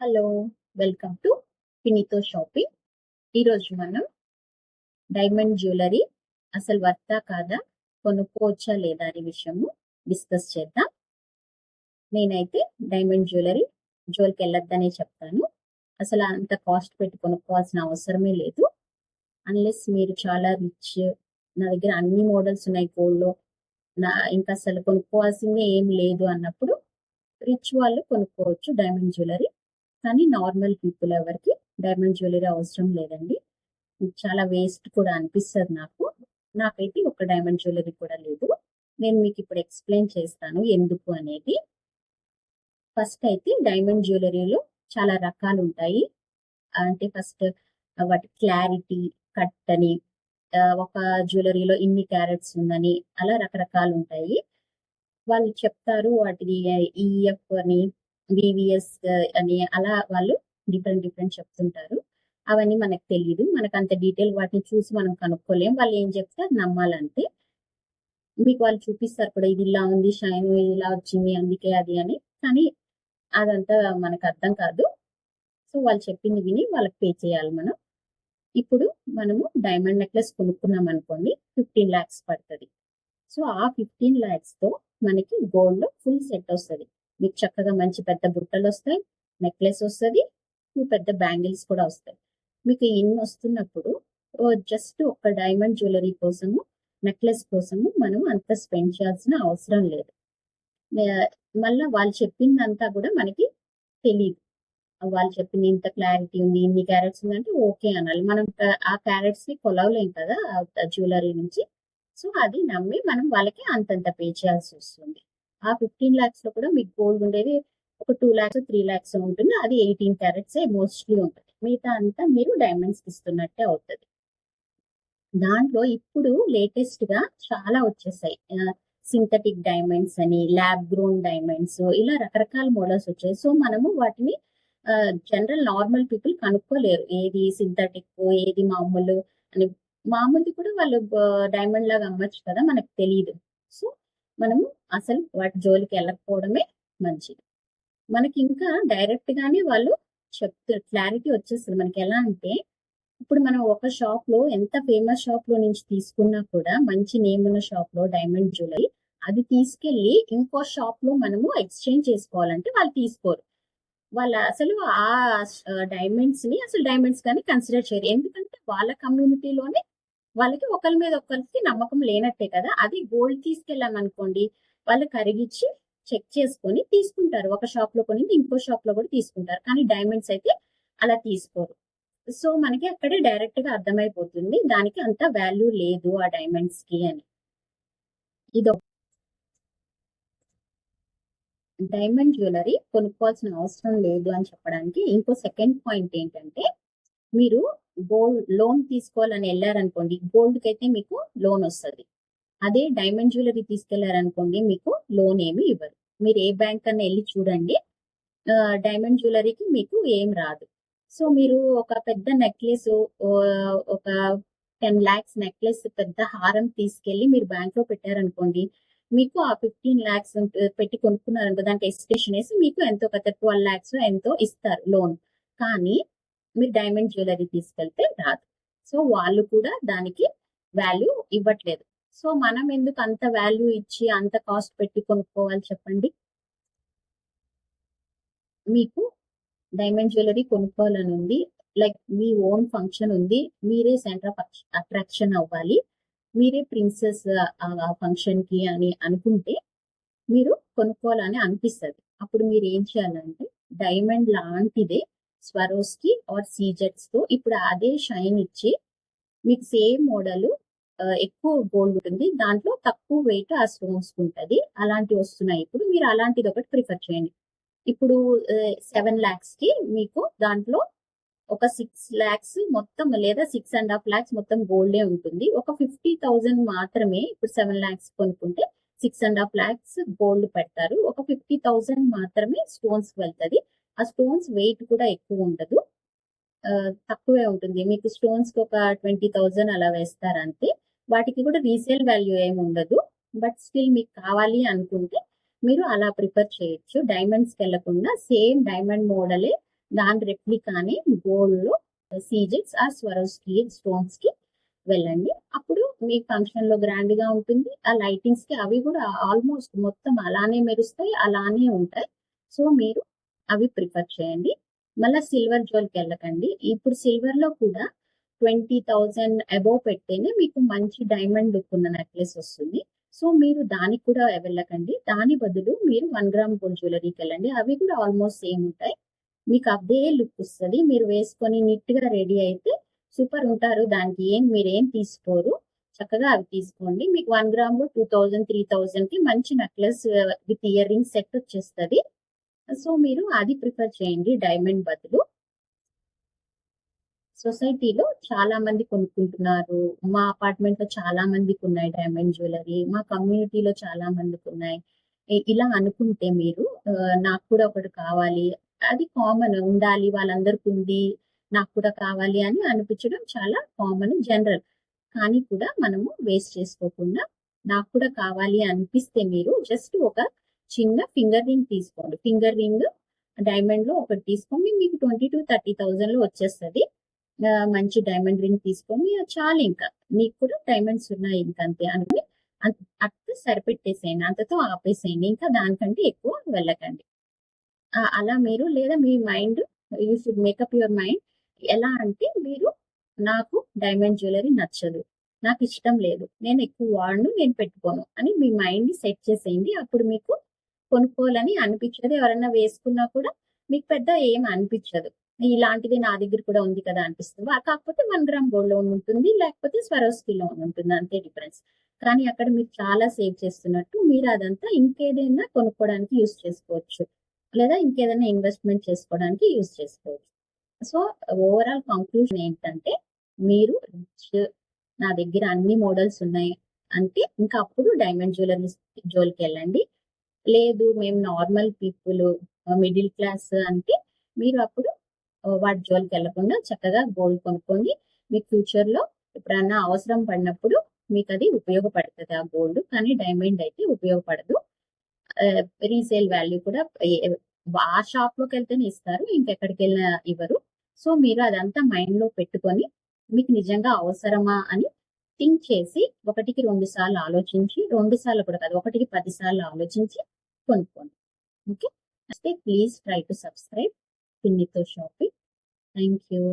Hello welcome to పినితో shopping. ఈరోజు మనం డైమండ్ జ్యువెలరీ అసలు వర్తా కాదా కొనుక్కోవచ్చా లేదా అనే విషయము డిస్కస్ చేద్దాం. నేనైతే డైమండ్ జ్యువెలరీ జ్యువెల్కి వెళ్ళొద్దనే చెప్తాను. అసలు అంత కాస్ట్ పెట్టి కొనుక్కోవాల్సిన అవసరమే లేదు. అన్లెస్ మీరు చాలా రిచ్ నా దగ్గర అన్ని మోడల్స్ ఉన్నాయి గోల్డ్లో నా ఇంకా అసలు కొనుక్కోవాల్సిందే ఏం లేదు అన్నప్పుడు రిచ్ వాళ్ళు కొనుక్కోవచ్చు డైమండ్ జ్యువెలరీ. కానీ నార్మల్ పీపుల్ ఎవరికి డైమండ్ జ్యువెలరీ అవసరం లేదండి. చాలా వేస్ట్ కూడా అనిపిస్తుంది నాకు. నాకైతే ఒక డైమండ్ జ్యువెలరీ కూడా లేదు. నేను మీకు ఇప్పుడు ఎక్స్ప్లెయిన్ చేస్తాను ఎందుకు అనేది. ఫస్ట్ అయితే డైమండ్ జ్యువెలరీలో చాలా రకాలు ఉంటాయి. అంటే ఫస్ట్ వాటి క్లారిటీ కట్ అని ఒక జ్యువెలరీలో ఇన్ని క్యారెట్స్ ఉందని అలా రకరకాలు ఉంటాయి. వాళ్ళు చెప్తారు వాటిని ఈఎఫ్ అని. వివిఎస్ అని అలా వాళ్ళు డిఫరెంట్ డిఫరెంట్ చెప్తుంటారు. అవన్నీ మనకు తెలియదు మనకు అంత డీటెయిల్ వాటిని చూసి మనం కనుక్కోలేం. వాళ్ళు ఏం చెప్తే నమ్మాలంటే మీకు వాళ్ళు చూపిస్తారు కూడా ఇది ఇలా ఉంది షైన్ ఇది ఇలా వచ్చింది అందుకే అది అని. కానీ అదంతా మనకు అర్థం కాదు. సో వాళ్ళు చెప్పింది విని వాళ్ళకి పే చేయాలి మనం. ఇప్పుడు మనము డైమండ్ నెక్లెస్ కొనుక్కున్నాం అనుకోండి ఫిఫ్టీన్ ల్యాక్స్ పడుతుంది. సో ఆ ఫిఫ్టీన్ ల్యాక్స్తో మనకి గోల్డ్ ఫుల్ సెట్ వస్తుంది. మీకు చక్కగా మంచి పెద్ద బుట్టలు వస్తాయి నెక్లెస్ వస్తుంది పెద్ద బ్యాంగిల్స్ కూడా వస్తాయి. మీకు ఇన్ని వస్తున్నప్పుడు జస్ట్ ఒక డైమండ్ జ్యువెలరీ కోసము నెక్లెస్ కోసము మనం అంత స్పెండ్ చేయాల్సిన అవసరం లేదు. మళ్ళీ వాళ్ళు చెప్పిందంతా కూడా మనకి తెలియదు వాళ్ళు చెప్పింది ఇంత క్లారిటీ ఉంది ఇన్ని క్యారెట్స్ ఉందంటే ఓకే అనాలి. మనం ఆ క్యారెట్స్ని కొలవలేం కదా జ్యువెలరీ నుంచి. సో అది నమ్మి మనం వాళ్ళకి అంతంత పే చేయాల్సి వస్తుంది. ఆ ఫిఫ్టీన్ లాక్స్లో కూడా మీకు గోల్డ్ ఉండేది. ఒక టూ లాక్స్ త్రీ లాక్స్ ఉంటుంది. అది ఎయిటీన్ క్యారెట్స్ మోస్ట్లీ ఉంటుంది. మిగతా అంతా మీరు డైమండ్స్ ఇస్తున్నట్టే అవుతుంది. దాంట్లో ఇప్పుడు లేటెస్ట్గా చాలా వచ్చేసాయి. సింథటిక్ డైమండ్స్ అని ల్యాబ్ గ్రోన్ డైమండ్స్ ఇలా రకరకాల మోడల్స్ వచ్చాయి. సో మనము వాటిని జనరల్ నార్మల్ పీపుల్ కనుక్కోలేరు. ఏది సింథటిక్ ఏది మామూలు అని. మామూలుది కూడా వాళ్ళు డైమండ్ లాగా అమ్మచ్చు కదా మనకు తెలియదు సో మనము అసలు వాటి జోలికి వెళ్ళకపోవడమే మంచిది. మనకి ఇంకా డైరెక్ట్ గానే వాళ్ళు చెప్తారు క్లారిటీ వచ్చేస్తుంది. మనకి ఎలా అంటే ఇప్పుడు మనం ఒక షాప్లో ఎంత ఫేమస్ షాప్లో నుంచి తీసుకున్నా కూడా మంచి నేమ్ ఉన్న షాప్లో డైమండ్ జ్యువెలరీ అది తీసుకెళ్ళి ఇంకో షాప్లో మనము ఎక్స్చేంజ్ చేసుకోవాలంటే వాళ్ళు తీసుకోరు. వాళ్ళ అసలు ఆ డైమండ్స్ని అసలు డైమండ్స్ కానీ కన్సిడర్ చేయరు. ఎందుకంటే వాళ్ళ కమ్యూనిటీలోనే వాళ్ళకి ఒకరి మీద ఒకరికి నమ్మకం లేనట్టే కదా. అది గోల్డ్ తీసుకెళ్ళాం అనుకోండి వాళ్ళు కరిగిచ్చి చెక్ చేసుకొని తీసుకుంటారు. ఒక షాప్లో కొని ఇంకో షాప్లో కూడా తీసుకుంటారు. కానీ డైమండ్స్ అయితే అలా తీసుకోరు. సో మనకి అక్కడే డైరెక్ట్గా అర్థమైపోతుంది. దానికి అంత వాల్యూ లేదు ఆ డైమండ్స్కి అని. ఇదో డైమండ్ జ్యువెలరీ కొనుక్కోవాల్సిన అవసరం లేదు అని చెప్పడానికి ఇంకో సెకండ్ పాయింట్ ఏంటంటే మీరు గోల్డ్ లోన్ తీసుకోవాలని వెళ్ళారనుకోండి గోల్డ్కి అయితే మీకు లోన్ వస్తుంది. అదే డైమండ్ జ్యువెలరీ తీసుకెళ్ళారనుకోండి మీకు లోన్ ఏమి ఇవ్వరు. మీరు ఏ బ్యాంక్ అన్న వెళ్ళి చూడండి డైమండ్ జ్యువెలరీకి మీకు ఏం రాదు. సో మీరు ఒక పెద్ద నెక్లెస్ ఒక టెన్ లాక్స్ నెక్లెస్ పెద్ద హారం తీసుకెళ్ళి మీరు బ్యాంక్లో పెట్టారనుకోండి మీకు ఆ ఫిఫ్టీన్ ల్యాక్స్ పెట్టి కొనుక్కున్నారనుకో దానికి ఎస్టిమేషన్ వేసి మీకు ఎంతో పెద్ద ట్వెల్వ్ ల్యాక్స్ ఎంతో ఇస్తారు లోన్. కానీ మీరు డైమండ్ జ్యువెలరీ తీసుకెళ్తే రాదు. సో వాళ్ళు కూడా దానికి వాల్యూ ఇవ్వట్లేదు. సో మనం ఎందుకు అంత వాల్యూ ఇచ్చి అంత కాస్ట్ పెట్టి కొనుక్కోవాలి చెప్పండి? మీకు డైమండ్ జ్యువెలరీ కొనుక్కోవాలని ఉంది. లైక్ మీ ఓన్ ఫంక్షన్ ఉంది. మీరే సెంటర్ ఆఫ్ అట్రాక్షన్ అవ్వాలి. మీరే ప్రిన్సెస్ ఫంక్షన్కి ఫంక్షన్కి అని అనుకుంటే మీరు కొనుక్కోవాలని అనిపిస్తుంది. అప్పుడు మీరు ఏం చేయాలంటే డైమండ్ లాంటిదే స్వరోస్కి ఆర్ సీజెట్స్తో ఇప్పుడు అదే షైన్ ఇచ్చి మీకు సేమ్ మోడల్ ఎక్కువ గోల్డ్ ఉంటుంది. దాంట్లో తక్కువ వెయిట్ ఆ స్టోన్స్ ఉంటుంది. అలాంటివి వస్తున్నాయి ఇప్పుడు. మీరు అలాంటిది ఒకటి ప్రిఫర్ చేయండి. ఇప్పుడు సెవెన్ ల్యాక్స్కి మీకు దాంట్లో ఒక సిక్స్ లాక్స్ మొత్తం లేదా సిక్స్ అండ్ హాఫ్ ల్యాక్స్ మొత్తం గోల్డే ఉంటుంది. ఒక ఫిఫ్టీ థౌజండ్ మాత్రమే ఇప్పుడు సెవెన్ ల్యాక్స్ కొనుక్కుంటే six and half lakhs gold పెడతారు. ఒక ఫిఫ్టీ థౌజండ్ మాత్రమే స్టోన్స్ వెళ్తుంది. ఆ స్టోన్స్ వెయిట్ కూడా ఎక్కువ ఉండదు. తక్కువే ఉంటుంది. మీకు స్టోన్స్కి ఒక ట్వంటీ థౌజండ్ అలా వేస్తారు అంతే వాటికి కూడా రీసేల్ వాల్యూ ఏమి ఉండదు. బట్ స్టిల్ మీకు కావాలి అనుకుంటే మీరు అలా ప్రిఫర్ చేయొచ్చు. డైమండ్స్కి వెళ్ళకుండా సేమ్ డైమండ్ మోడలే దాని రెప్లికానే గోల్డ్లో సీజెట్స్ ఆ స్వరోస్కి స్టోన్స్కి వెళ్ళండి. అప్పుడు మీ ఫంక్షన్లో గ్రాండ్గా గ్రాండ్గా ఉంటుంది. ఆ లైటింగ్స్కి అవి కూడా ఆల్మోస్ట్ మొత్తం అలానే మెరుస్తాయి అలానే ఉంటాయి. సో మీరు అవి ప్రిఫర్ చేయండి. మళ్ళీ సిల్వర్ జ్యువెల్కి వెళ్ళకండి. ఇప్పుడు సిల్వర్లో కూడా ట్వంటీ థౌజండ్ అబోవ్ పెడితేనే మీకు మంచి డైమండ్ లుక్ ఉన్న నెక్లెస్ వస్తుంది. సో మీరు దానికి కూడా వెళ్ళకండి. దాని బదులు మీరు వన్ గ్రామ్ గోల్డ్ జ్యువెలరీకి వెళ్ళండి. అవి కూడా ఆల్మోస్ట్ సేమ్ ఉంటాయి. మీకు అదే లుక్ వస్తుంది. మీరు వేసుకొని నీట్గా రెడీ అయితే సూపర్ ఉంటారు. దానికి ఏం మీరు ఏం తీసుకోరు. చక్కగా అవి తీసుకోండి. మీకు వన్ గ్రామ్లో టూ థౌజండ్ త్రీ థౌజండ్కి మంచి necklace with ear ring set వచ్చేస్తుంది. సో మీరు అది ప్రిఫర్ చేయండి డైమండ్ బదులు. సొసైటీలో చాలా మంది కొనుక్కుంటున్నారు. మా అపార్ట్మెంట్లో చాలా మందికి ఉన్నాయి డైమండ్ జ్యువెలరీ. మా కమ్యూనిటీలో చాలా మందికి ఉన్నాయి. ఇలా అనుకుంటే మీరు నాకు కూడా ఒకటి కావాలి. అది కామన్ ఉండాలి వాళ్ళందరికి ఉంది నాకు కూడా కావాలి అని అనిపించడం చాలా కామన్ జనరల్. కానీ కూడా మనము వేస్ట్ చేసుకోకుండా నాకు కూడా కావాలి అనిపిస్తే మీరు జస్ట్ ఒక చిన్న ఫింగర్ రింగ్ తీసుకోండి. ఫింగర్ రింగ్ డైమండ్లో ఒకటి తీసుకోండి మీకు ట్వంటీ టు థర్టీ థౌజండ్లో వచ్చేస్తుంది మంచి డైమండ్ రింగ్ తీసుకోండి. చాలు ఇంకా. మీకు కూడా డైమండ్స్ ఉన్నాయి ఇంకా అంతే అనుకుని అంత- సరిపెట్టేసేయండి. అంతతో ఆపేసేయండి. ఇంకా దానికంటే ఎక్కువ వెళ్ళకండి. అలా మీరు లేదా మీ mind you should make up your mind ఎలా అంటే మీరు నాకు డైమండ్ జ్యువెలరీ నచ్చదు. నాకు ఇష్టం లేదు. నేను ఎక్కువ వాడను నేను పెట్టుకోను అని మీ మైండ్ని సెట్ చేసేయండి. అప్పుడు మీకు కొనుక్కోవాలని అనిపించదు ఎవరైనా వేసుకున్నా కూడా మీకు పెద్ద ఏం అనిపించదు. ఇలాంటిది నా దగ్గర కూడా ఉంది కదా అనిపిస్తుంది. కాకపోతే వన్ గ్రామ్ గోల్డ్ లోన్ ఉంటుంది లేకపోతే స్వరోస్కి లోన్ ఉంటుంది. అంతే డిఫరెన్స్ కానీ అక్కడ మీరు చాలా సేవ్ చేస్తున్నట్టు మీరు అదంతా ఇంకేదైనా కొనుక్కోవడానికి యూస్ చేసుకోవచ్చు. లేదా ఇంకేదైనా ఇన్వెస్ట్మెంట్ చేసుకోవడానికి యూస్ చేసుకోవచ్చు. సో ఓవరాల్ కంక్లూజన్ ఏంటంటే మీరు నా దగ్గర అన్ని మోడల్స్ ఉన్నాయి అంటే ఇంకా అప్పుడు డైమండ్ జ్యువెలరీ జోలికి వెళ్ళండి. లేదు మేము నార్మల్ పీపుల్ మిడిల్ క్లాస్ అంటే మీరు అప్పుడు వాటి జోలికి వెళ్ళకుండా చక్కగా గోల్డ్ కొనుక్కోండి మీకు ఫ్యూచర్లో ఎప్పుడన్నా అవసరం పడినప్పుడు మీకు అది ఉపయోగపడుతుంది ఆ గోల్డ్ కానీ డైమండ్ అయితే ఉపయోగపడదు. రీసేల్ వాల్యూ కూడా ఆ షాప్లోకి వెళ్తేనే ఇస్తారు ఇంకెక్కడికి వెళ్ళినా ఇవ్వరు. సో మీరు అదంతా మైండ్లో పెట్టుకొని మీకు నిజంగా అవసరమా అని థింక్ చేసి ఒకటికి రెండు సార్లు ఆలోచించి రెండు సార్లు కూడా కాదు ఒకటికి పది సార్లు ఆలోచించి కొనుక్కోండి. ఓకే? అయితే ప్లీజ్ ట్రై టు సబ్స్క్రైబ్. పిన్నితో షాపింగ్. Thank you.